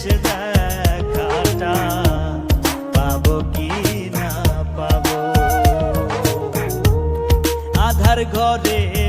শেষ দেখাটা পাবো কি না আধার ঘরে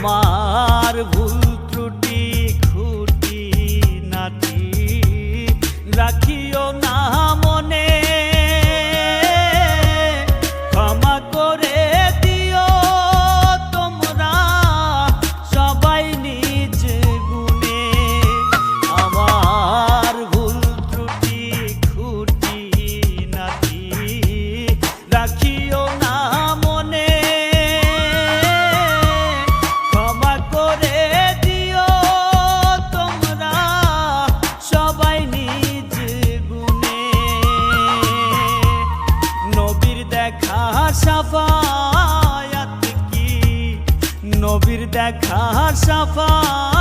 আমার ভুল ত্রুটি খুঁটি রাখিও না দেখার সাফা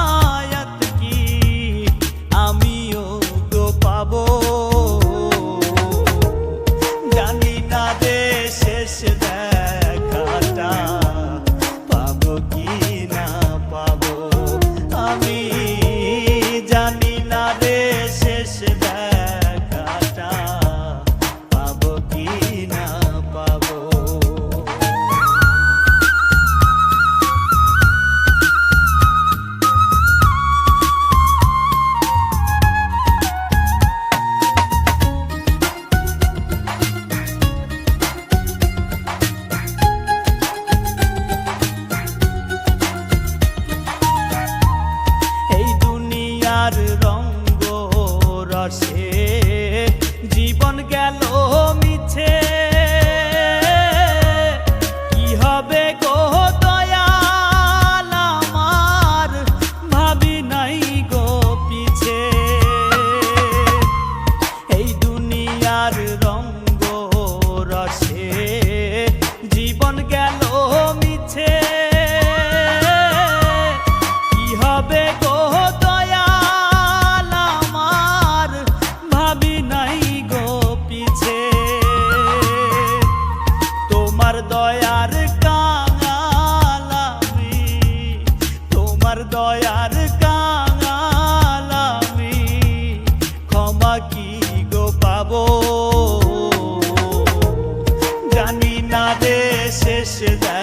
জীবন গেল মিছে। দয়ার আমি। কি গো জানি না শেষ যায়